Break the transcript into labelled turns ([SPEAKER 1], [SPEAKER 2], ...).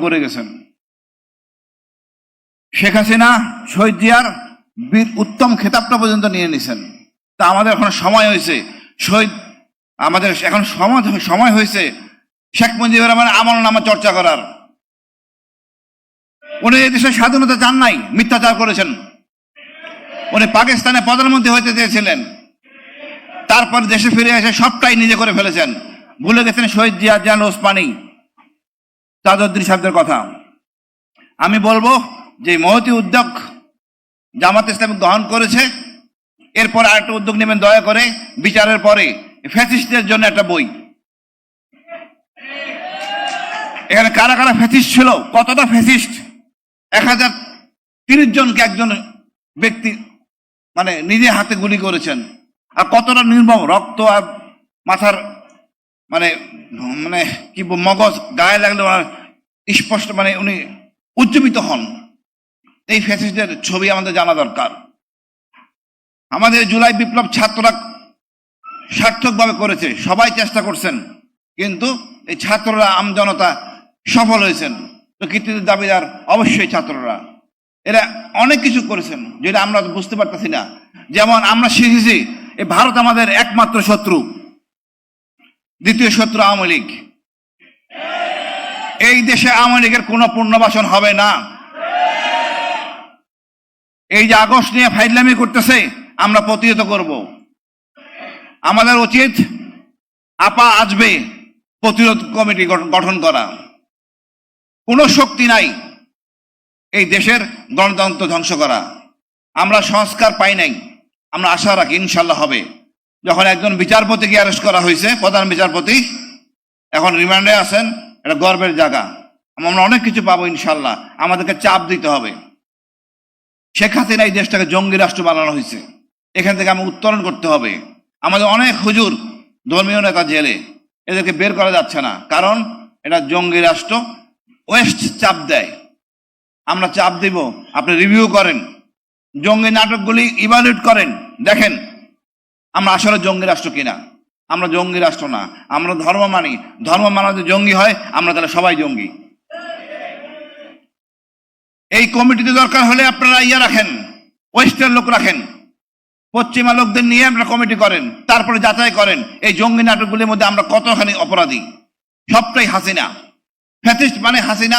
[SPEAKER 1] করে গেছেন। শেখ হাসিনা, শহীদ জিয়ার বীর উত্তম খেতাবটা পর্যন্ত নিয়ে নিছেন। তা আমাদের এখন সময় হয়েছে। শহীদ, আমাদের এখন সময় সময় হয়েছে শেখ মুজিবুর রহমান আমল নামা চর্চা করার। উনি এই দেশের স্বাধীনতা চান নাই, মিথ্যাচার করেছেন। উনি পাকিস্তানে প্রধানমন্ত্রী হইতে চেয়েছিলেন। তারপর দেশে ফিরে এসে সবটাই নিজে করে ফেলেছেন। ভুলে গেছেন শহীদ জিয়া জান ওসমানী। তাজউদ্দিন সাহেবদের কথা। আমি বলব যে মহতি উদ্যোগ জামাত ইসলাম গ্রহণ করেছে। এরপর আরেকটা উদ্যোগ নেবেন দয়া করে, বিচারের পরে। ফ্যাসিস্টদের জন্য একটা বই। এখানে কারা কারা ফ্যাসিস্ট ছিল? কতটা ফ্যাসিস্ট? এক হাজার তিরিশ জনকে একজন ব্যক্তি মানে নিজে হাতে গুলি করেছেন। আর কতটা নির্মম রক্ত আর মাথার মানে মানে কি মগজ, গায়ে লাগলে স্পষ্ট মানে উনি উজ্জীবিত হন। এই ফ্যাসিস্টদের ছবি আমাদের জানা দরকার। আমাদের জুলাই বিপ্লব ছাত্ররা সার্থকভাবে করেছে, সবাই চেষ্টা করছেন, কিন্তু এই ছাত্ররা আমজনতা সফল হয়েছেন। তো কৃতিত্বের দাবিদার অবশ্যই ছাত্ররা। এরা অনেক কিছু করেছেন, যেটা আমরা বুঝতে পারতেছি না। যেমন আমরা শিখেছি, এই ভারত আমাদের একমাত্র শত্রু, দ্বিতীয় শত্রু আওয়ামী লীগ। এই দেশে আওয়ামী লীগের কোনো পুনর্বাসন হবে না। এই যে আগস্ট নিয়ে ফাইজলামি করতেছে, আমরা প্রতিহত করব। আমাদের উচিত আপা আসবে প্রতিরোধ কমিটি গঠন- করা। কোনো শক্তি নাই এই দেশের গণতন্ত্র ধ্বংস করা। আমরা সংস্কার পাই নাই, আমরা আশা রাখি ইনশাল্লাহ হবে। যখন একজন বিচারপতিকে অ্যারেস্ট করা হয়েছে, প্রধান বিচারপতি, এখন রিমান্ডে আছেন এটা গর্বের জায়গা। আমরা অনেক কিছু পাবো ইনশাল্লাহ আমাদেরকে চাপ দিতে হবে। শেখ হাসিনা এই দেশটাকে জঙ্গি রাষ্ট্র বানানো হয়েছে। এখান থেকে আমি উত্তরণ করতে হবে। আমাদের অনেক হুজুর ধর্মীয় নেতা জেলে, এদেরকে বের করা যাচ্ছে না। কারণ এটা জঙ্গি রাষ্ট্র, ওয়েস্ট চাপ দেয়। আমরা চাপ দিব, আপনি রিভিউ করেন। জঙ্গি নাটকগুলি ইভালুয়েট করেন, দেখেন। আমরা আসলে জঙ্গি রাষ্ট্র কিনা। আমরা জঙ্গি রাষ্ট্র না, আমরা ধর্ম মানি। ধর্ম মানা যদি জঙ্গি হয়, আমরা তাহলে সবাই জঙ্গি। এই কমিটিতে দরকার হলে আপনারা ইয়ে রাখেন, ওয়েস্টের লোক রাখেন। পশ্চিমা লোকদের নিয়ে আপনারা কমিটি করেন, তারপরে যাচাই করেন। এই জঙ্গি নাটকগুলির মধ্যে আমরা কতখানি অপরাধী? সবটাই হাসিনা। ফ্যাসিস্ট মানে হাসিনা।